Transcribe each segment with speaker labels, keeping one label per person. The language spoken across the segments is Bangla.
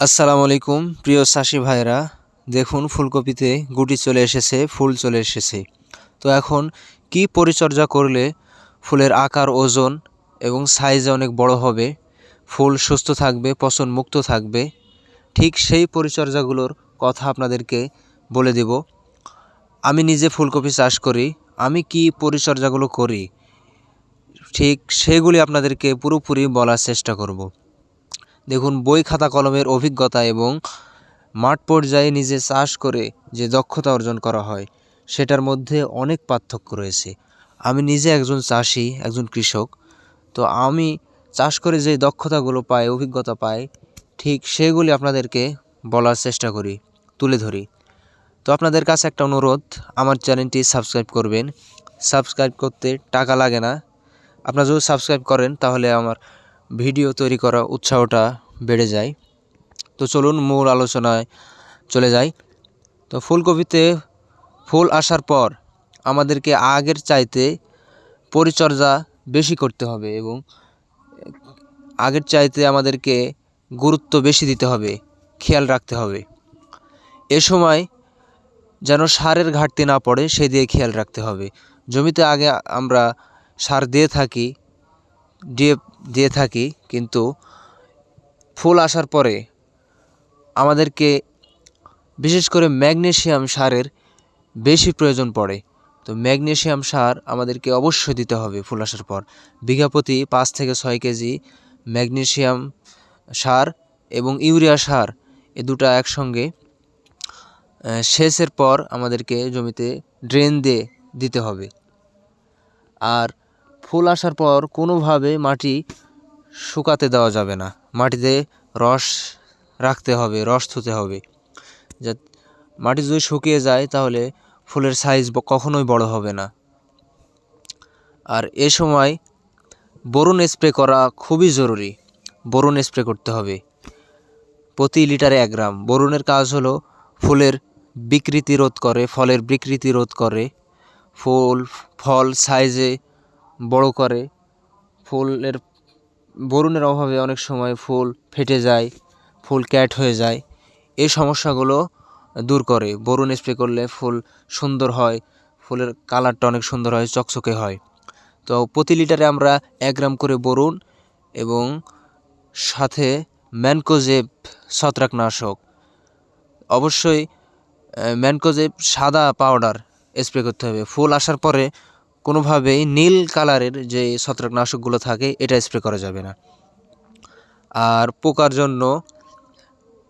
Speaker 1: আসসালামু আলাইকুম, প্রিয় চাষি ভাইরা দেখুন, ফুলকপিতে গুটি চলে এসেছে, ফুল চলে এসেছে। তো এখন কি পরিচর্যা করলে ফুলের আকার, ওজন এবং সাইজে অনেক বড় হবে? ফুল সুস্থ থাকবে, পচন মুক্ত থাকবে। ঠিক সেই পরিচর্যাগুলোর কথা আপনাদেরকে বলে দেব। আমি নিজে ফুলকপি চাষ করি, আমি কি পরিচর্যাগুলো করি? ঠিক সেগুলি আপনাদেরকে পুরোপুরি বলার চেষ্টা করব। দেখুন, বই খাতা কলমের অভিজ্ঞতা এবং মাঠ পর্যায়ে নিজে চাষ করে যে দক্ষতা অর্জন করা হয়, সেটার মধ্যে অনেক পার্থক্য রয়েছে। আমি নিজে একজন চাষি, একজন কৃষক, তো আমি চাষ করে যে দক্ষতাগুলো পাই, অভিজ্ঞতা পাই, ঠিক সেগুলি আপনাদেরকে বলার চেষ্টা করি, তুলে ধরি। তো আপনাদের কাছে একটা অনুরোধ, আমার চ্যানেলটি সাবস্ক্রাইব করবেন। সাবস্ক্রাইব করতে টাকা লাগে না। আপনারা যদি সাবস্ক্রাইব করেন, তাহলে আমার ভিডিও তৈরি করা উৎসাহটা বেড়ে যায়। তো চলুন মূল আলোচনায় চলে যাই। তো ফুলকপিতে ফুল আসার পর আমাদেরকে আগের চাইতে পরিচর্যা বেশি করতে হবে এবং আগের চাইতে আমাদেরকে গুরুত্ব বেশি দিতে হবে, খেয়াল রাখতে হবে। এ সময় যেন সারের ঘাটতি না পড়ে সেই দিয়ে খেয়াল রাখতে হবে। জমিতে আগে আমরা সার দিয়ে থাকি দিয়ে দিয়ে থাকি, কিন্তু ফুল আসার পরে আমাদেরকে বিশেষ করে ম্যাগনেশিয়াম সারের বেশি প্রয়োজন পড়ে। তো ম্যাগনেশিয়াম সার আমাদেরকে অবশ্যই দিতে হবে ফুল আসার পর। বিঘা প্রতি পাঁচ থেকে ছয় কেজি ম্যাগনেশিয়াম সার এবং ইউরিয়া সার এ দুটো একসঙ্গে সেচের পর আমাদেরকে জমিতে ড্রেন দিয়ে দিতে হবে। আর ফুল আসার পর কোনোভাবে মাটি শুকাতে দেওয়া যাবে না। মাটিতে রস রাখতে হবে, রস থুতে হবে। যা মাটি যদি শুকিয়ে যায় তাহলে ফুলের সাইজ কখনোই বড় হবে না। আর এ সময় বরুণ স্প্রে করা খুবই জরুরি। বরুণ স্প্রে করতে হবে। প্রতি লিটারে এক গ্রাম। বরুণের কাজ হলো ফুলের বিকৃতি রোধ করে, ফলের বিকৃতি রোধ করে, ফুল, ফল সাইজে বড় করে, ফুলের, বরুণের অভাবে অনেক সময় ফুল ফেটে যায়, ফুল ক্যাট হয়ে যায়। এই সমস্যাগুলো দূর করে। বরুণ স্প্রে করলে ফুল সুন্দর হয়, ফুলের কালারটা অনেক সুন্দর হয়, চকচকে হয়। তো প্রতি লিটারে আমরা এক গ্রাম করে বরুণ এবং সাথে ম্যানকোজেব ছত্রাকনাশক। অবশ্যই ম্যানকোজেব সাদা পাউডার স্প্রে করতে হবে। ফুল আসার পরে কোনোভাবেই নীল কালারের যে ছত্রাকনাশকগুলো থাকে, এটা স্প্রে করা যাবে না। আর পোকার জন্য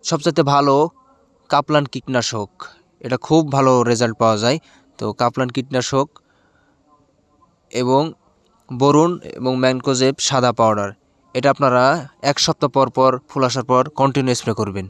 Speaker 1: সবচেয়ে ভালো কাপলান কীটনাশক। এটা খুব ভালো রেজাল্ট পাওয়া যায়। তো কাপলান কীটনাশক এবং বরুণ এবং ম্যানকোজেব সাদা পাউডার এটা আপনারা এক সপ্তাহ পর পর ফুল আসার পর কন্টিনিউ স্প্রে করবেন।